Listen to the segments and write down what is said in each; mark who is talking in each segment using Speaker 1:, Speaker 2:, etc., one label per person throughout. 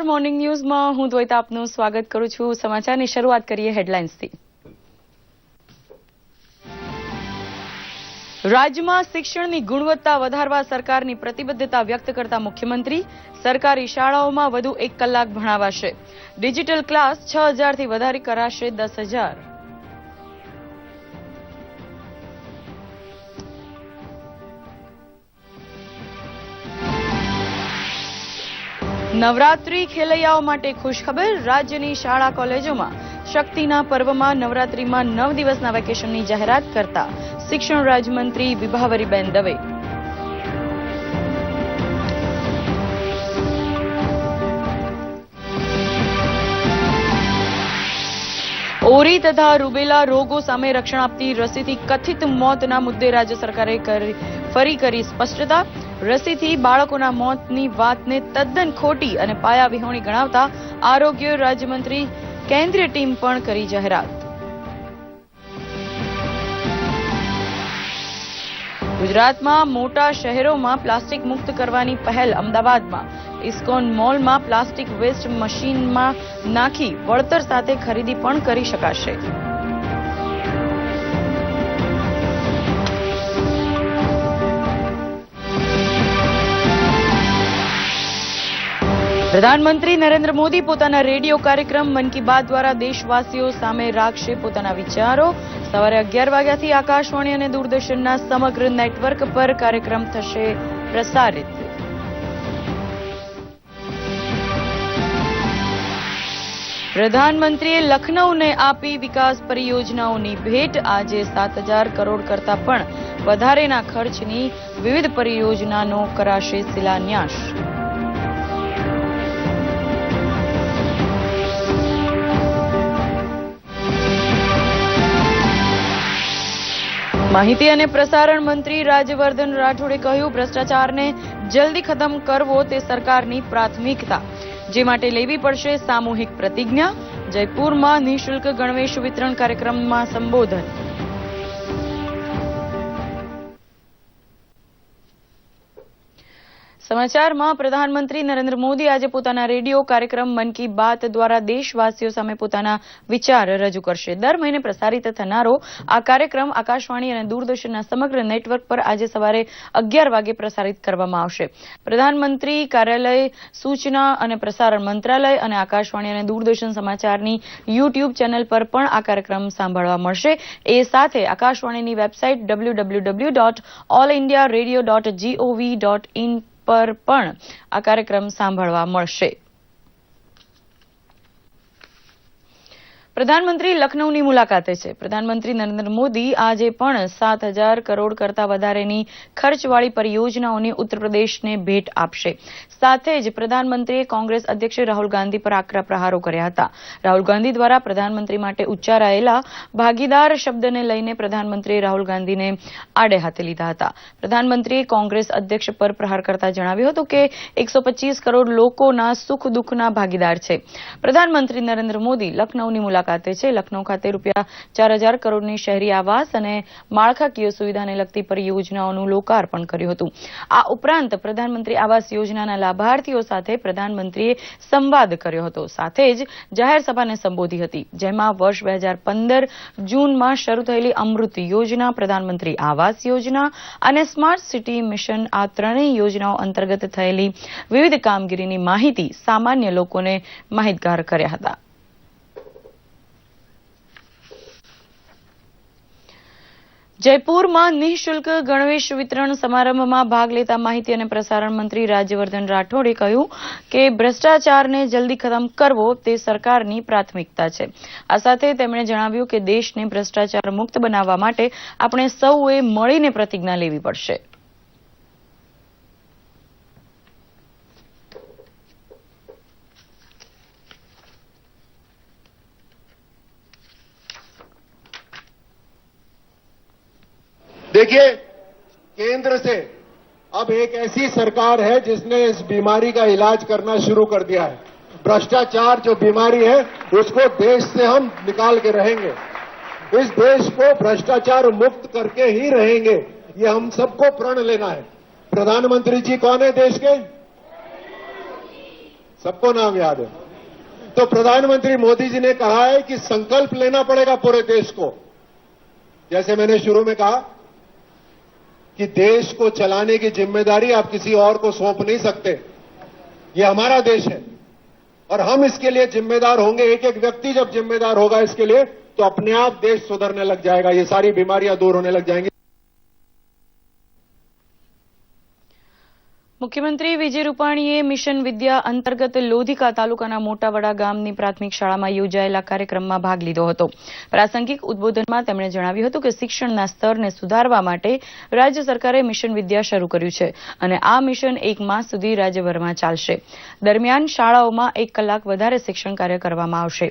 Speaker 1: નમસ્કાર મોર્નિંગ ન્યૂઝમાં હું દ્વૈતા આપનું સ્વાગત કરું છું સમાચારની શરૂઆત કરીએ હેડલાઇન્સથી રાજ્યમાં શિક્ષણની ગુણવત્તા વધારવા સરકારની પ્રતિબદ્ધતા વ્યક્ત કરતા મુખ્યમંત્રી સરકારી શાળાઓમાં વધુ એક કલાક ભણાવાશે ડિજિટલ ક્લાસ છ હજારથી વધારે કરાશે દસ હજાર નવરાત્રી ખેલૈયાઓ માટે ખુશખબર રાજ્યની શાળા કોલેજોમાં શક્તિના પર્વમાં નવરાત્રીમાં નવ દિવસના વેકેશનની જાહેરાત કરતા શિક્ષણ રાજ્યમંત્રી વિભાવરીબેન દવે ઓરી તથા રૂબેલા રોગો સામે રક્ષણ આપતી રસીથી કથિત મોતના મુદ્દે રાજ્ય સરકારે ફરી કરી સ્પષ્ટતા રસીથી બાળકોના મોતની વાતને તદ્દન ખોટી અને પાયા વિહોણી ગણાવતા આરોગ્ય રાજ્યમંત્રી કેન્દ્રીય ટીમ પણ કરી જાહેરાત ગુજરાતમાં મોટા શહેરોમાં પ્લાસ્ટિક મુક્ત કરવાની પહેલ અમદાવાદમાં ઇસ્કોન મોલમાં પ્લાસ્ટિક વેસ્ટ મશીનમાં નાખી વળતર સાથે ખરીદી પણ કરી શકાશે પ્રધાનમંત્રી નરેન્દ્ર મોદી પોતાના રેડિયો કાર્યક્રમ મન કી બાત દ્વારા દેશવાસીઓ સામે રાખશે પોતાના વિચારો સવારે અગિયાર વાગ્યાથી આકાશવાણી અને દૂરદર્શનના સમગ્ર નેટવર્ક પર કાર્યક્રમ થશે પ્રસારિત પ્રધાનમંત્રીએ લખનૌને આપી વિકાસ પરિયોજનાઓની ભેટ આજે સાત હજાર કરોડ કરતા પણ વધારેના ખર્ચની વિવિધ પરિયોજનાનો કરાશે શિલાન્યાસ માહિતી અને પ્રસારણ મંત્રી રાજ્યવર્ધન રાઠોડે કહ્યું ભ્રષ્ટાચારને જલ્દી ખતમ કરવો તે સરકારની પ્રાથમિકતા જે માટે લેવી પડશે સામૂહિક પ્રતિજ્ઞા જયપુરમાં નિઃશુલ્ક ગણવેશ વિતરણ કાર્યક્રમમાં સંબોધન સમાચારમાં પ્રધાનમંત્રી નરેન્દ્ર મોદી આજે પોતાના રેડિયો કાર્યક્રમ મન કી બાત દ્વારા દેશવાસીઓ સામે પોતાના વિચાર રજૂ કરશે દર મહિને પ્રસારિત થનારો આ કાર્યક્રમ આકાશવાણી અને દૂરદર્શનના સમગ્ર નેટવર્ક પર આજે સવારે અગિયાર વાગે પ્રસારિત કરવામાં આવશે પ્રધાનમંત્રી કાર્યાલય સૂચના અને પ્રસારણ મંત્રાલય અને આકાશવાણી અને દૂરદર્શન સમાચારની યુટ્યુબ ચેનલ પર પણ આ કાર્યક્રમ સાંભળવા મળશે એ સાથે આકાશવાણીની website W W W dot all India radio dot G O V પર પણ આ કાર્યક્રમ સાંભળવા મળશે પ્રધાનમંત્રી લખનૌની મુલાકાતે છે પ્રધાનમંત્રી નરેન્દ્ર મોદી આજે પણ સાત હજાર કરોડ કરતા વધારેની ખર્ચવાળી પરિયોજનાઓની ઉત્તરપ્રદેશને ભેટ આપશે સાથે જ પ્રધાનમંત્રીએ કોંગ્રેસ અધ્યક્ષ રાહુલ ગાંધી પર આકરા પ્રહારો કર્યા હતા રાહુલ ગાંધી દ્વારા પ્રધાનમંત્રી માટે ઉચ્ચારાયેલા ભાગીદાર શબ્દને લઈને પ્રધાનમંત્રીએ રાહુલ ગાંધીને આડે હાથે લીધા હતા પ્રધાનમંત્રીએ કોંગ્રેસ અધ્યક્ષ પર પ્રહાર કરતા જણાવ્યું હતું કે એકસો કરોડ લોકોના સુખ દુઃખના ભાગીદાર છે પ્રધાનમંત્રી નરેન્દ્ર મોદી લખનૌની મુલાકાત મુલાકાતે છે લખનૌ ખાતે રૂપિયા ચાર હજાર કરોડની શહેરી આવાસ અને માળખાકીય સુવિધાને લગતી પરિયોજનાઓનું લોકાર્પણ કર્યું હતું આ ઉપરાંત પ્રધાનમંત્રી આવાસ યોજનાના લાભાર્થીઓ સાથે પ્રધાનમંત્રીએ સંવાદ કર્યો હતો સાથે જ જાહેર સભાને સંબોધી હતી જેમાં વર્ષ બે હજાર પંદર જૂનમાં શરૂ થયેલી અમૃત યોજના પ્રધાનમંત્રી આવાસ યોજના અને સ્માર્ટ સિટી મિશન આ ત્રણેય યોજનાઓ અંતર્ગત થયેલી વિવિધ કામગીરીની માહિતી સામાન્ય લોકોને માહિતગાર કર્યા હતા જયપુરમાં નિઃશુલ્ક ગણવેશ વિતરણ સમારંભમાં ભાગ લેતા માહિતી અને પ્રસારણ મંત્રી રાજ્યવર્ધન રાઠોડે કહ્યું કે ભ્રષ્ટાચારને જલ્દી ખતમ કરવો તે સરકારની પ્રાથમિકતા છે આ સાથે તેમણે જણાવ્યું કે દેશને ભ્રષ્ટાચાર મુક્ત બનાવવા માટે આપણે સૌએ મળીને પ્રતિજ્ઞા લેવી પડશે देखिए केंद्र से अब एक ऐसी सरकार है जिसने इस बीमारी का इलाज करना शुरू कर दिया है भ्रष्टाचार जो बीमारी है उसको देश से हम निकाल के रहेंगे इस देश को भ्रष्टाचार मुक्त करके ही रहेंगे ये हम सबको प्रण लेना है प्रधानमंत्री जी कौन है देश के सबको नाम याद है तो प्रधानमंत्री मोदी जी ने कहा है कि संकल्प लेना पड़ेगा पूरे देश को जैसे मैंने शुरू में कहा कि देश को चलाने की जिम्मेदारी आप किसी और को सौंप नहीं सकते ये हमारा देश है और हम इसके लिए जिम्मेदार होंगे एक एक व्यक्ति जब जिम्मेदार होगा इसके लिए तो अपने आप देश सुधरने लग जाएगा ये सारी बीमारियां दूर होने लग जाएंगी મુખ્યમંત્રી વિજય રૂપાણીએ મિશન વિદ્યા અંતર્ગત લોધિકા તાલુકાના મોટાવડા ગામની પ્રાથમિક શાળામાં યોજાયેલા કાર્યક્રમમાં ભાગ લીધો હતો પ્રાસંગિક ઉદબોધનમાં તેમણે જણાવ્યું હતું કે શિક્ષણના સ્તરને સુધારવા માટે રાજ્ય સરકારે મિશન વિદ્યા શરૂ કર્યું છે અને આ મિશન એક માસ સુધી રાજ્યભરમાં ચાલશે દરમિયાન શાળાઓમાં એક કલાક વધારે શિક્ષણ કાર્ય કરવામાં આવશે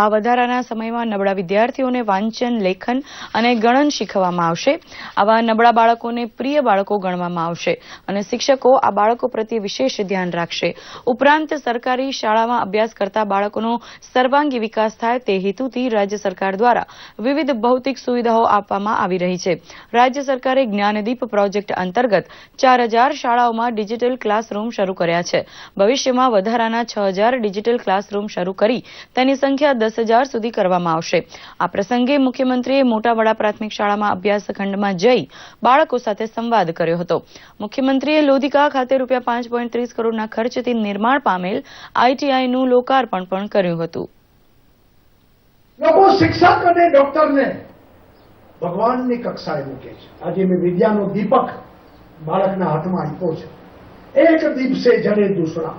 Speaker 1: આ વધારાના સમયમાં નબળા વિદ્યાર્થીઓને વાંચન લેખન અને ગણન શીખવવામાં આવશે આવા નબળા બાળકોને પ્રિય બાળકો ગણવામાં આવશે અને શિક્ષકો આ બાળકો પ્રત્યે વિશેષ ધ્યાન રાખશે ઉપરાંત સરકારી શાળામાં અભ્યાસ કરતા બાળકોનો સર્વાંગી વિકાસ થાય તે હેતુથી રાજ્ય સરકાર દ્વારા વિવિધ ભૌતિક સુવિધાઓ આપવામાં આવી રહી છે રાજ્ય સરકારે જ્ઞાનદીપ પ્રોજેક્ટ અંતર્ગત ચાર શાળાઓમાં ડિજિટલ ક્લાસરૂમ શરૂ કર્યા છે ભવિષ્યમાં વધારાના છ ડિજિટલ ક્લાસરૂમ શરૂ કરી તેની સંખ્યા દસ સુધી કરવામાં આવશે આ પ્રસંગે મુખ્યમંત્રીએ મોટા વડા પ્રાથમિક શાળામાં અભ્યાસ ખંડમાં જઈ બાળકો સાથે સંવાદ કર્યો હતો મુખ્યમંત્રીએ લોધિકા ખાતે રૂપિયા પાંચ પોઈન્ટ ત્રીસ કરોડના ખર્ચથી નિર્માણ પામેલ આઈટીઆઈનું લોકાર્પણ પણ કર્યું હતું લોકો શિક્ષક અને ડોક્ટરને ભગવાનની કક્ષાએ મૂકે છે આજે મેં વિદ્યાનો દીપક બાળકના હાથમાં આપ્યો છે એક દીપ જડે દૂસરા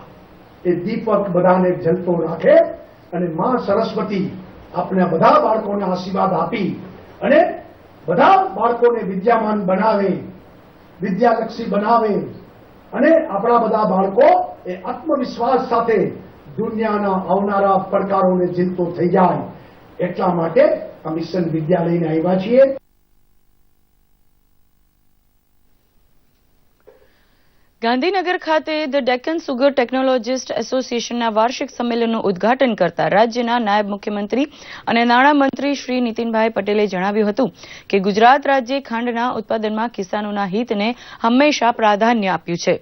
Speaker 1: એ દીપક બધાને જલતો રાખે અને માં સરસ્વતી આપણે બધા બાળકોને આશીર્વાદ આપી અને બધા બાળકોને વિદ્યામાન બનાવે વિદ્યાલક્ષી બનાવે અને આપણા બધા બાળકો એ આત્મવિશ્વાસ સાથે દુનિયાના આવનારા પડકારોને જીતતો થઈ જાય એટલા માટે કમિશન વિદ્યાલયને આવ્યા છીએ ગાંધીનગર ખાતે ધ ડેકન સુગર ટેકનોલોજીસ્ટ એસોસિએશનના વાર્ષિક સંમેલનનું ઉદઘાટન કરતા રાજ્યના નાયબ મુખ્યમંત્રી અને નાણામંત્રી શ્રી નીતિનભાઈ પટેલે જણાવ્યું હતું કે ગુજરાત રાજ્યે ખાંડના ઉત્પાદનમાં કિસાનોના હિતને હંમેશા પ્રાધાન્ય આપ્યું છે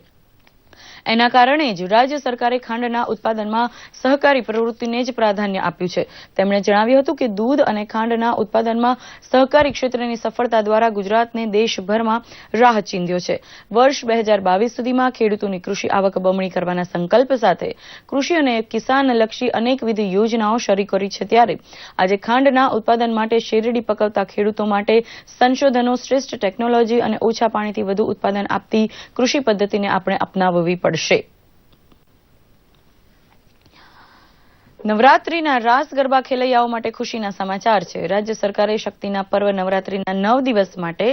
Speaker 1: એના કારણે જ રાજ્ય સરકારે ખાંડના ઉત્પાદનમાં સહકારી પ્રવૃત્તિને જ પ્રાધાન્ય આપ્યું છે તેમણે જણાવ્યું હતું કે દૂધ અને ખાંડના ઉત્પાદનમાં સહકારી ક્ષેત્રની સફળતા દ્વારા ગુજરાતને દેશભરમાં રાહ ચીંધ્યો છે વર્ષ બે હજાર બાવીસ સુધીમાં ખેડૂતોની કૃષિ આવક બમણી કરવાના સંકલ્પ સાથે કૃષિ અને કિસાનલક્ષી અનેકવિધ યોજનાઓ શરૂ કરી છે ત્યારે આજે ખાંડના ઉત્પાદન માટે શેરડી પકવતા ખેડૂતો માટે સંશોધનો શ્રેષ્ઠ ટેકનોલોજી અને ઓછા પાણીથી વધુ ઉત્પાદન આપતી કૃષિ પદ્ધતિને આપણે અપનાવવી પડશે પડશે નવરાત્રીના રાસ ગરબા ખેલૈયાઓ માટે ખુશીના સમાચાર છે રાજ્ય સરકારે શક્તિના પર્વ નવરાત્રિના નવ દિવસ માટે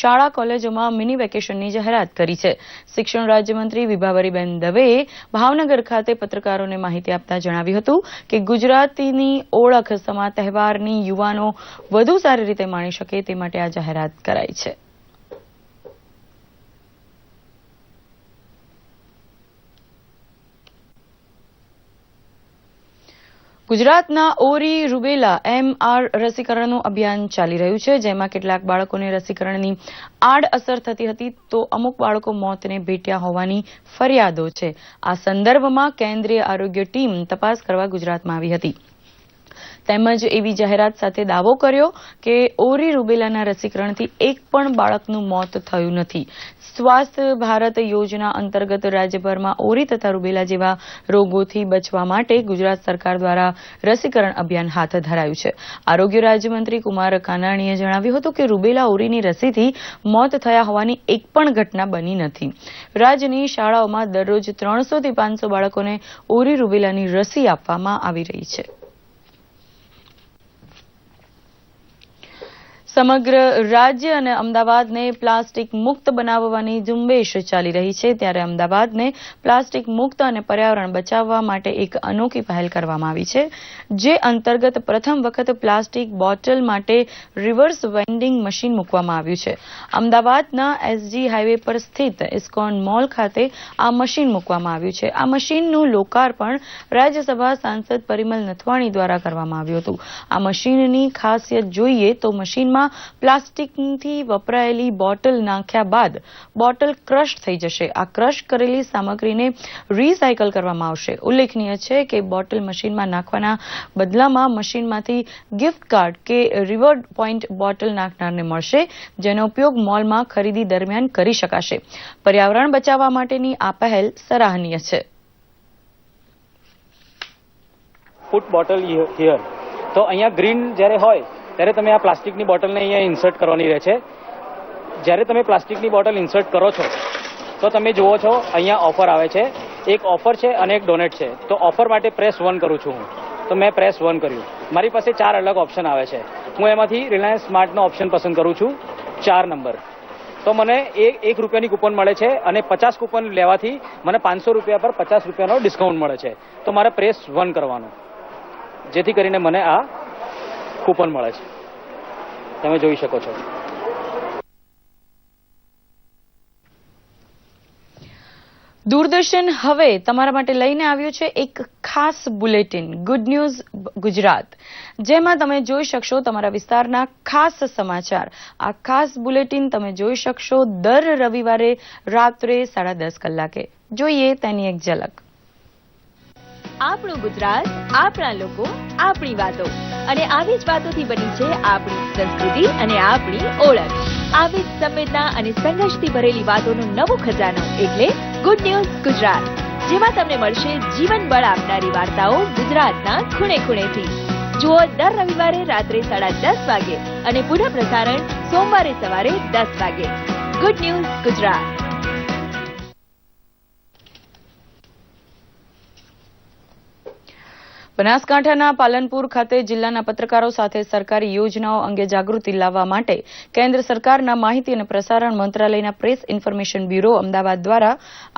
Speaker 1: શાળા કોલેજોમાં મિની વેકેશનની જાહેરાત કરી છે શિક્ષણ રાજ્યમંત્રી વિભાવરીબેન દવેએ ભાવનગર ખાતે પત્રકારોને માહિતી આપતા જણાવ્યું હતું કે ગુજરાતીની ઓળખ સમા તહેવારની યુવાનો વધુ સારી રીતે માણી શકે તે માટે આ જાહેરાત કરાઈ છે ગુજરાતના ઓરી રૂબેલા એમઆર રસીકરણનું અભિયાન ચાલી રહ્યું છે જેમાં કેટલાક બાળકોને રસીકરણની આડઅસર થતી હતી તો અમુક બાળકો મોતને ભેટ્યા હોવાની ફરિયાદો છે આ સંદર્ભમાં કેન્દ્રીય આરોગ્ય ટીમ તપાસ કરવા ગુજરાતમાં આવી હતી તેમજ એવી જાહેરાત સાથે દાવો કર્યો કે ઓરી રૂબેલાના રસીકરણથી એક પણ બાળકનું મોત થયું નથી સ્વાસ્થ્ય ભારત યોજના અંતર્ગત રાજ્યભરમાં ઓરી તથા રૂબેલા જેવા રોગોથી બચવા માટે ગુજરાત સરકાર દ્વારા રસીકરણ અભિયાન હાથ ધરાયું છે આરોગ્ય રાજ્યમંત્રી કુમાર કાનાણીએ જણાવ્યું હતું કે રૂબેલા ઓરીની રસીથી મોત થયા હોવાની એક પણ ઘટના બની નથી રાજ્યની શાળાઓમાં દરરોજ ત્રણસોથી પાંચસો બાળકોને ઓરી રૂબેલાની રસી આપવામાં આવી રહી છે સમગ્ર રાજ્ય અને અમદાવાદને પ્લાસ્ટિક મુક્ત બનાવવાની ઝુંબેશ ચાલી રહી છે ત્યારે અમદાવાદને પ્લાસ્ટિક મુક્ત અને પર્યાવરણ બચાવવા માટે એક અનોખી પહેલ કરવામાં આવી છે જે અંતર્ગત પ્રથમ વખત પ્લાસ્ટિક બોટલ માટે રિવર્સ વેન્ડિંગ મશીન મૂકવામાં આવ્યું છે અમદાવાદના એસજી હાઈવે પર સ્થિત ઇસ્કોન મોલ ખાતે આ મશીન મૂકવામાં આવ્યું છે આ મશીનનું લોકાર્પણ રાજ્યસભા સાંસદ પરિમલ નથવાણી દ્વારા કરવામાં આવ્યું હતું આ મશીનની ખાસિયત જોઈએ તો મશીનમાં તેમાં પ્લાસ્ટિકથી વપરાયેલી બોટલ નાખ્યા બાદ બોટલ ક્રશ થઈ જશે આ ક્રશ કરેલી સામગ્રીને રિસાયકલ કરવામાં આવશે ઉલ્લેખનીય છે કે બોટલ મશીનમાં નાખવાના બદલામાં મશીનમાંથી ગિફ્ટ કાર્ડ કે રિવર્ડ પોઈન્ટ બોટલ નાખનારને મળશે જેનો ઉપયોગ મોલમાં ખરીદી દરમિયાન કરી શકાશે પર્યાવરણ બચાવવા માટેની આ પહેલ સરાહનીય છે ફૂટ બોટલ હિયર તો અહીંયા ગ્રીન જ્યારે હોય ત્યારે તમે આ પ્લાસ્ટિકની બોટલને અહીંયા ઇન્સર્ટ કરવાની રહે છે જ્યારે તમે પ્લાસ્ટિકની બોટલ ઇન્સર્ટ કરો છો તો તમે જુઓ છો અહીંયા ઓફર આવે છે એક ઓફર છે અને એક ડોનેટ છે તો ઓફર માટે પ્રેસ વન કરું છું હું તો મેં પ્રેસ વન કર્યું મારી પાસે ચાર અલગ ઓપ્શન આવે છે હું એમાંથી રિલાયન્સ સ્માર્ટનો ઓપ્શન પસંદ કરું છું ચાર નંબર તો મને એક એક રૂપિયાની કૂપન મળે છે અને પચાસ કૂપન લેવાથી મને પાંચસો રૂપિયા પર પચાસ રૂપિયાનો ડિસ્કાઉન્ટ મળે છે તો મારે પ્રેસ વન કરવાનો જેથી કરીને મને આ કૂપન મળે છે તમે જોઈ શકો છો દૂરદર્શન હવે તમારા માટે લઈને આવ્યું છે એક ખાસ બુલેટિન ગુડ ન્યૂઝ ગુજરાત જેમાં તમે જોઈ શકશો તમારા વિસ્તારના ખાસ સમાચાર આ ખાસ બુલેટિન તમે જોઈ શકશો દર રવિવારે રાત્રે સાડા દસ કલાકે જોઈએ તેની એક ઝલક આપણું ગુજરાત આપણા લોકો આપણી વાતો અને આવી જ વાતોથી બની છે આપણી સંસ્કૃતિ અને આપણી ઓળખ આવી જ સંવેદના અને સંઘર્ષથી ભરેલી વાતોનું નવું ખજાનો એટલે ગુડ ન્યૂઝ ગુજરાત જેમાં તમને મળશે જીવન બળ આપનારી વાર્તાઓ ગુજરાતના ખૂણે ખૂણેથી જુઓ દર રવિવારે રાત્રે સાડા દસ વાગે અને પુનઃ પ્રસારણ સોમવારે સવારે દસ વાગે ગુડ ન્યૂઝ ગુજરાત બનાસકાંઠાના પાલનપુર ખાતે જિલ્લાના પત્રકારો સાથે સરકારી યોજનાઓ અંગે જાગૃતિ લાવવા માટે કેન્દ્ર સરકારના માહિતી અને પ્રસારણ મંત્રાલયના પ્રેસ ઇન્ફોર્મેશન બ્યુરો અમદાવાદ દ્વારા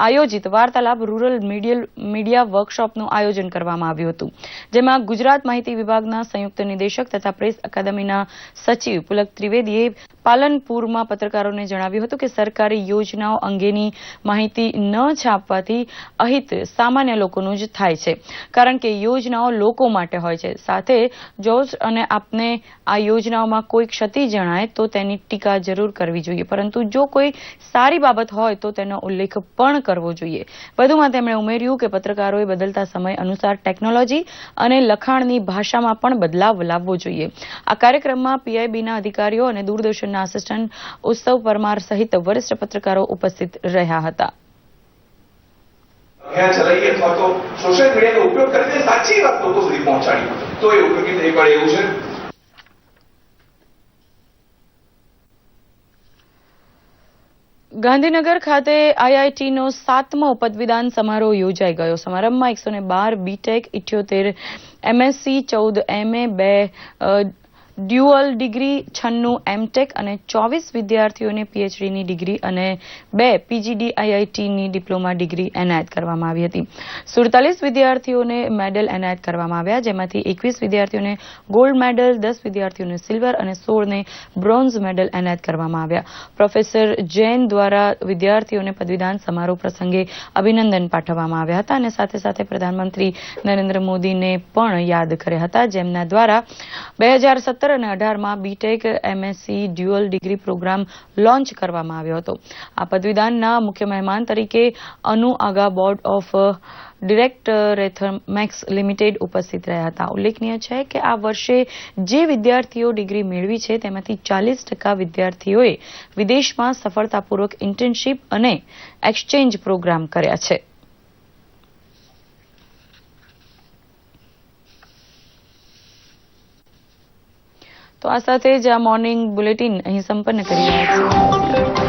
Speaker 1: આયોજિત વાર્તાલાપ રૂરલ મીડિયા વર્કશોપનું આયોજન કરવામાં આવ્યું હતું જેમાં ગુજરાત માહિતી વિભાગના સંયુક્ત નિદેશક તથા પ્રેસ અકાદમીના સચિવ પુલક ત્રિવેદીએ પાલનપુરમાં પત્રકારોને જણાવ્યું હતું કે સરકારી યોજનાઓ અંગેની માહિતી ન છાપવાથી અહિત સામાન્ય લોકોનું જ થાય છે કારણ કે યોજનાઓ લોકો માટે હોય છે સાથે જો અને આપને આ યોજનાઓમાં કોઈ ક્ષતિ જણાય તો તેની ટીકા જરૂર કરવી જોઈએ પરંતુ જો કોઈ સારી બાબત હોય તો તેનો ઉલ્લેખ પણ કરવો જોઈએ વધુમાં તેમણે ઉમેર્યું કે પત્રકારોએ બદલતા સમય અનુસાર ટેકનોલોજી અને લખાણની ભાષામાં પણ બદલાવ લાવવો જોઈએ આ કાર્યક્રમમાં પીઆઈબીના અધિકારીઓ અને દૂરદર્શનના સંસ્થાના આસિસ્ટન્ટ ઉત્સવ પરમાર સહિત વરિષ્ઠ પત્રકારો ઉપસ્થિત રહ્યા હતા ત્યાં ચલાવીએ અથવા તો સોશિયલ મીડિયાનો ઉપયોગ કરીને સાચી વાત લોકો સુધી પહોંચાડી તો એ ઉપયોગી થઈ પડે એવું છે ગાંધીનગર ખાતે આઈઆઈટીનો સાતમો પદવીદાન સમારોહ યોજાઈ ગયો સમારંભમાં એકસો ને બાર બીટેક ઇઠ્યોતેર એમએસસી ચૌદ એમએ બે ડ્યુઅલ ડિગ્રી છન્નું એમટેક અને ચોવીસ વિદ્યાર્થીઓને પીએચડીની ડિગ્રી અને બે પીજીડીઆઈઆઈટીની ડિપ્લોમા ડિગ્રી એનાયત કરવામાં આવી હતી સુડતાલીસ વિદ્યાર્થીઓને મેડલ એનાયત કરવામાં આવ્યા જેમાંથી એકવીસ વિદ્યાર્થીઓને ગોલ્ડ મેડલ દસ વિદ્યાર્થીઓને સિલ્વર અને સોળને બ્રોન્ઝ મેડલ એનાયત કરવામાં આવ્યા પ્રોફેસર જૈન દ્વારા વિદ્યાર્થીઓને પદવીદાન સમારોહ પ્રસંગે અભિનંદન પાઠવવામાં આવ્યા હતા અને સાથે સાથે પ્રધાનમંત્રી નરેન્દ્ર મોદીને પણ યાદ કર્યા હતા જેમના દ્વારા બે હજાર સત્તર સત્તર અને અઢારમાં BTech MSc dual degree programme launch કરવામાં આવ્યો હતો આ પદવીદાનના મુખ્ય મહેમાન તરીકે અનુ આગા બોર્ડ ઓફ ડિરેક્ટરેથમેક્સ લિમિટેડ ઉપસ્થિત રહ્યા હતા ઉલ્લેખનીય છે કે આ વર્ષે જે વિદ્યાર્થીઓ ડિગ્રી મેળવી છે તેમાંથી ચાલીસ ટકા વિદ્યાર્થીઓએ વિદેશમાં સફળતાપૂર્વક ઇન્ટર્નશીપ અને એક્સચેન્જ પ્રોગ્રામ કર્યા છે તો આ સાથે જ આ મોર્નિંગ બુલેટિન અહીં સંપન્ન કરી રહ્યા છીએ